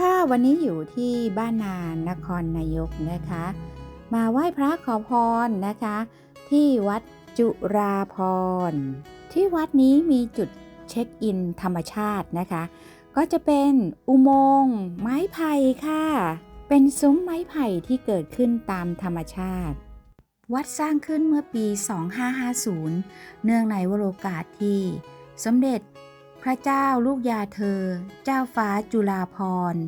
ค่ะวันนี้อยู่ที่บ้านนานครนายกนะคะ มาไหว้พระขอพรนะคะ ที่วัดจุราพร ที่วัดนี้มีจุดเช็คอินธรรมชาตินะคะ ก็จะเป็นอุโมงค์ไม้ไผ่ค่ะ เป็นซุ้มไม้ไผ่ที่เกิดขึ้นตามธรรมชาติ วัดสร้างขึ้นเมื่อปี 2550 เนื่องในวโรกาสที่สมเด็จ พระเจ้าลูกยาเธอ เจ้าฟ้าจุฬาภรณ์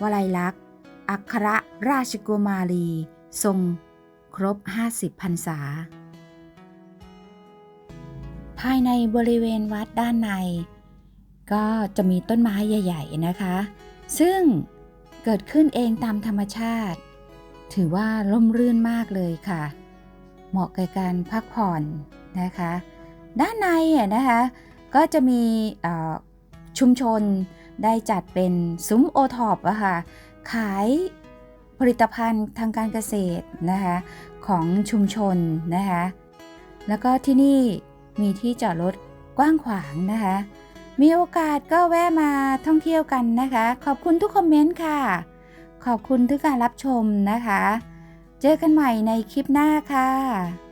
วลัยลักษณ์ อัครราชกุมารี ทรงครบ 50พรรษา ภายในบริเวณวัดด้านใน ก็จะมีต้นไม้ใหญ่ ๆ นะคะ ซึ่งเกิดขึ้นเองตามธรรมชาติ ถือว่าร่มรื่นมากเลยค่ะ เหมาะกับการพักผ่อนนะคะ ด้านในนะคะ ก็จะมีชุมชนได้จัดเป็นซุ้มโอท็อปอะค่ะขายผลิตภัณฑ์ทางการเกษตรนะคะของชุมชนนะคะแล้วก็ที่นี่มีที่จอดรถกว้างขวางนะคะ มีโอกาสก็แวะมาท่องเที่ยวกันนะคะ ขอบคุณทุกคอมเมนต์ค่ะ ขอบคุณทุกการรับชมนะคะ เจอกันใหม่ในคลิปหน้าค่ะ